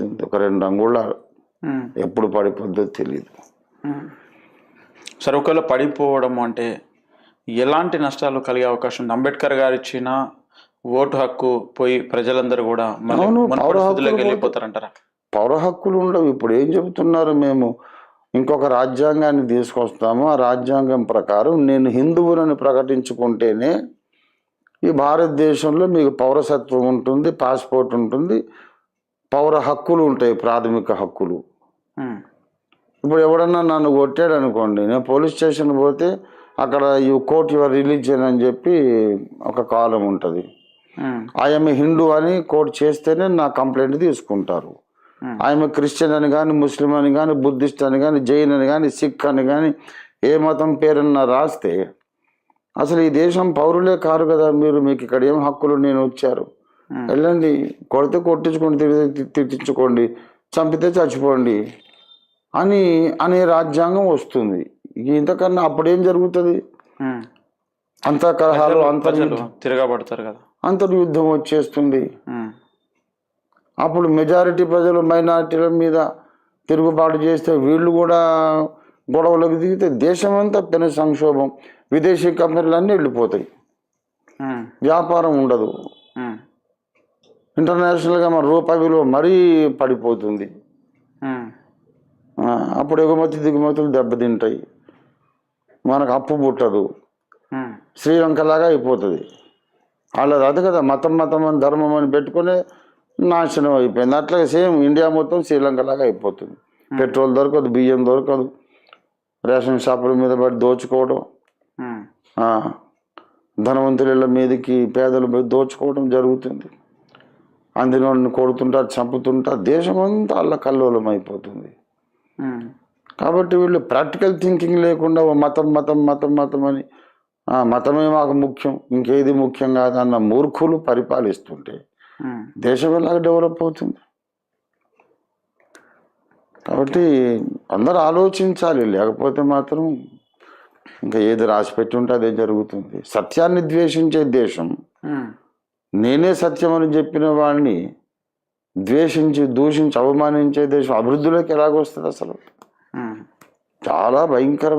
ఉంది ఒక రెండు అంగుళాలు. ఎప్పుడు పడిపోద్దో తెలియదు. సరే ఒకవేళ పడిపోవడం అంటే ఎలాంటి నష్టాలు కలిగే అవకాశం ఉంది? అంబేద్కర్ గారు ఇచ్చిన ఓటు హక్కు పోయి ప్రజలందరూ కూడా వెళ్ళిపోతారంటారా? పౌర హక్కులు ఉండవు. ఇప్పుడు ఏం చెబుతున్నారు మేము? ఇంకొక రాజ్యాంగాన్ని తీసుకొస్తాము. ఆ రాజ్యాంగం ప్రకారం నేను హిందువులను ప్రకటించుకుంటేనే ఈ భారతదేశంలో మీకు పౌరసత్వం ఉంటుంది పాస్పోర్ట్ ఉంటుంది పౌర హక్కులు ఉంటాయి ప్రాథమిక హక్కులు. ఇప్పుడు ఎవడన్నా నన్ను కొట్టాడు అనుకోండి నేను పోలీస్ స్టేషన్ పోతే అక్కడ యూ కోర్ట్ యువర్ రిలీజియన్ అని చెప్పి ఒక కాలం ఉంటుంది. ఐఎమ్ హిందూ అని కోర్టు చేస్తేనే నా కంప్లైంట్ తీసుకుంటారు. ఆయన క్రిస్టియన్ అని కానీ ముస్లిం అని కానీ బుద్ధిస్ట్ అని కానీ జైన్ అని కానీ సిక్ అని కానీ ఏ మతం పేరున్నా రాస్తే అసలు ఈ దేశం పౌరులే కారు కదా మీరు మీకు ఇక్కడ ఏం హక్కులు నేను వచ్చారు. వెళ్ళండి. కొడితే కొట్టించుకోండి తిడితే తిట్టించుకోండి చంపితే చచ్చిపోండి అని అనే రాజ్యాంగం వస్తుంది. ఇంతకన్నా అప్పుడేం జరుగుతుంది? ఉమ్. అంత కలహాలు ప్రజలు తిరగబడతారు కదా. అంతర్యుద్ధం వచ్చేస్తుంది. ఉమ్, అప్పుడు మెజారిటీ ప్రజలు మైనారిటీల మీద తిరుగుబాటు చేస్తే వీళ్ళు కూడా గొడవలకు దిగితే దేశమంతా పెను సంక్షోభం. విదేశీ కంపెనీలన్నీ వెళ్ళిపోతాయి. ఉమ్, వ్యాపారం ఉండదు. ఇంటర్నేషనల్గా మన రూపాయి విలువ మరీ పడిపోతుంది. అప్పుడు ఎగుమతి దిగుమతులు దెబ్బతింటాయి. మనకు అప్పు పుట్టదు. శ్రీలంకలాగా అయిపోతుంది. వాళ్ళది అది కదా మతం మతం అని ధర్మం అని పెట్టుకుని నాశనం అయిపోయింది. అట్లాగే సేమ్ ఇండియా మొత్తం శ్రీలంకలాగా అయిపోతుంది. పెట్రోల్ దొరకదు బియ్యం దొరకదు. రేషన్ షాపుల మీద పడి దోచుకోవడం. ధనవంతుల మీదకి పేదలు పోయి దోచుకోవడం జరుగుతుంది. అందులో కొడుతుంటారు చంపుతుంటారు దేశం అంతా అల్ల కల్లోలం అయిపోతుంది కాబట్టి వీళ్ళు ప్రాక్టికల్ థింకింగ్ లేకుండా ఓ మతం మతం మతం మతం అని మతమే మాకు ముఖ్యం ఇంకేది ముఖ్యం కాదన్న మూర్ఖులు పరిపాలిస్తుంటే. దేశం ఎలాగ డెవలప్ అవుతుంది? కాబట్టి అందరూ ఆలోచించాలి లేకపోతే మాత్రం ఇంకా ఏది రాసి పెట్టి ఉంటే అదే జరుగుతుంది. సత్యాన్ని ద్వేషించే దేశం నేనే సత్యం అని చెప్పిన వాడిని ద్వేషించి దూషించి అవమానించే దేశం అభివృద్ధిలోకి ఎలాగొస్తుంది అసలు. చాలా భయంకరమైన